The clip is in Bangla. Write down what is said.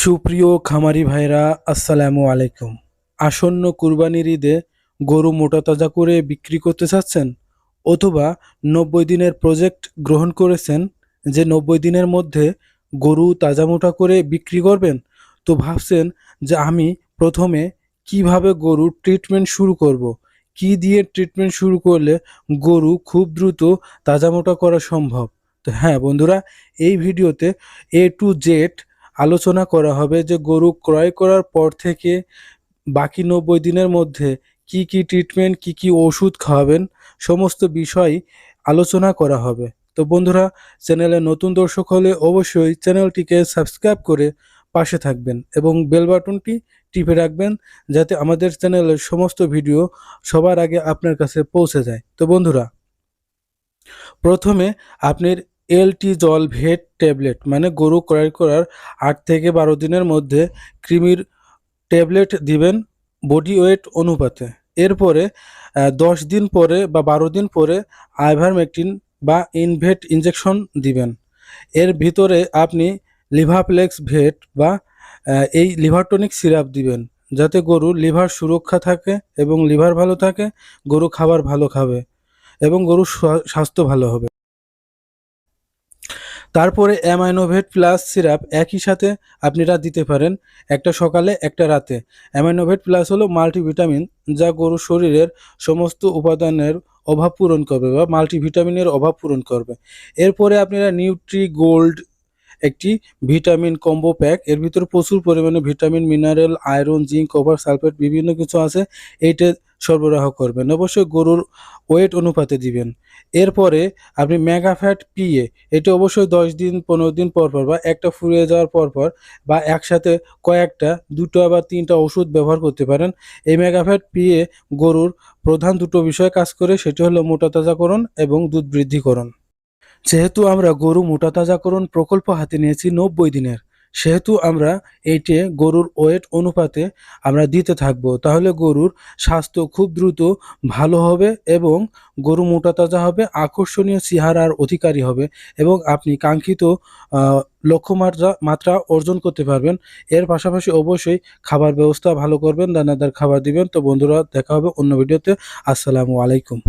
সুপ্রিয় খামারি ভাইরা, আসসালামু আলাইকুম আসন্ন কুরবানির ঈদে গরু মোটা তাজা করে বিক্রি করতে চাচ্ছেন অথবা নব্বই দিনের প্রজেক্ট গ্রহণ করেছেন যে নব্বই দিনের মধ্যে গরু তাজা মোটা করে বিক্রি করবেন, তো ভাবছেন যে আমি প্রথমে কীভাবে গরুর ট্রিটমেন্ট শুরু করব। কি দিয়ে ট্রিটমেন্ট শুরু করলে গরু খুব দ্রুত তাজা মোটা করা সম্ভব তো হ্যাঁ বন্ধুরা, এই ভিডিওতে এ টু জেড আলোচনা করা হবে যে গরু ক্রয় করার পর থেকে বাকি নব্বই দিনের মধ্যে কি কি ট্রিটমেন্ট কি কি ওষুধ খাওয়াবেন, সমস্ত বিষয় আলোচনা করা হবে। তো বন্ধুরা, চ্যানেলে নতুন দর্শক হলে অবশ্যই চ্যানেলটিকে সাবস্ক্রাইব করে পাশে থাকবেন এবং বেল বাটনটি টিপে রাখবেন যাতে আমাদের চ্যানেলের সমস্ত ভিডিও সবার আগে আপনার কাছে পৌঁছে যায়। তো বন্ধুরা, প্রথমে আপনার এলটি জল ভেট ট্যাবলেট মানে গরু ক্রয় করার আট থেকে বারো দিনের মধ্যে কৃমির ট্যাবলেট দিবেন বডি ওয়েট অনুপাতে। এরপরে দশ দিন পরে বা বারো দিন পরে আইভারমেকটিন বা ইনভেট ইনজেকশন দিবেন। এর ভিতরে আপনি লিভাপ্লেক্স ভেট বা এই লিভারটনিক সিরাপ দিবেন, যাতে গরুর লিভার সুরক্ষা থাকে এবং লিভার ভালো থাকে, গরু খাবার ভালো খাবে এবং গরুর স্বাস্থ্য ভালো হবে। তারপরে অ্যামাইনোভেট প্লাস সিরাপ একই সাথে আপনারা দিতে পারেন, একটা সকালে, একটা রাতে। অ্যামাইনোভেট প্লাস হলো মাল্টিভিটামিন যা গরুর শরীরের সমস্ত উপাদানের অভাব পূরণ করবে বা মাল্টিভিটামিনের অভাব পূরণ করবে। এরপরে আপনারা নিউট্রি গোল্ড একটি ভিটামিন কম্বো প্যাক। এর ভিতরে প্রচুর পরিমাণে vitamin, mineral, iron, zinc copper sulphate, বিভিন্ন কিছু আছে। এইটা সরবরাহ করবেন। অবশ্যই গরুর ওয়েট অনুপাতে দিবেন। এরপরে আপনি মেগাফ্যাট পিএ, এটা অবশ্যই দশ দিন, পনেরো দিন পর পর বা একটা ফুরিয়ে যাওয়ার পর পর বা একসাথে কয়েকটা, দুটো বা তিনটা ওষুধ ব্যবহার করতে পারেন। এই মেগাফ্যাট পিএ গরুর প্রধান দুটো বিষয় কাজ করে, সেটি হলো মোটা তাজাকরণ এবং দুধ বৃদ্ধিকরণ। যেহেতু আমরা গরু মোটা তাজাকরণ প্রকল্প হাতে নিয়েছি নব্বই দিনের, সেহেতু আমরা এইটে গরুর ওয়েট অনুপাতে আমরা দিতে থাকব। তাহলে গরুর স্বাস্থ্য খুব দ্রুত ভালো হবে এবং গরু মোটা তাজা হবে, আকর্ষণীয় চেহারার অধিকারী হবে এবং আপনি কাঙ্ক্ষিত লক্ষ্যমাত্রা, মাত্রা অর্জন করতে পারবেন। এর পাশাপাশি অবশ্যই খাবার ব্যবস্থা ভালো করবেন, দানাদার খাবার দিবেন। তো বন্ধুরা, দেখা হবে অন্য ভিডিওতে। আসসালামু আলাইকুম।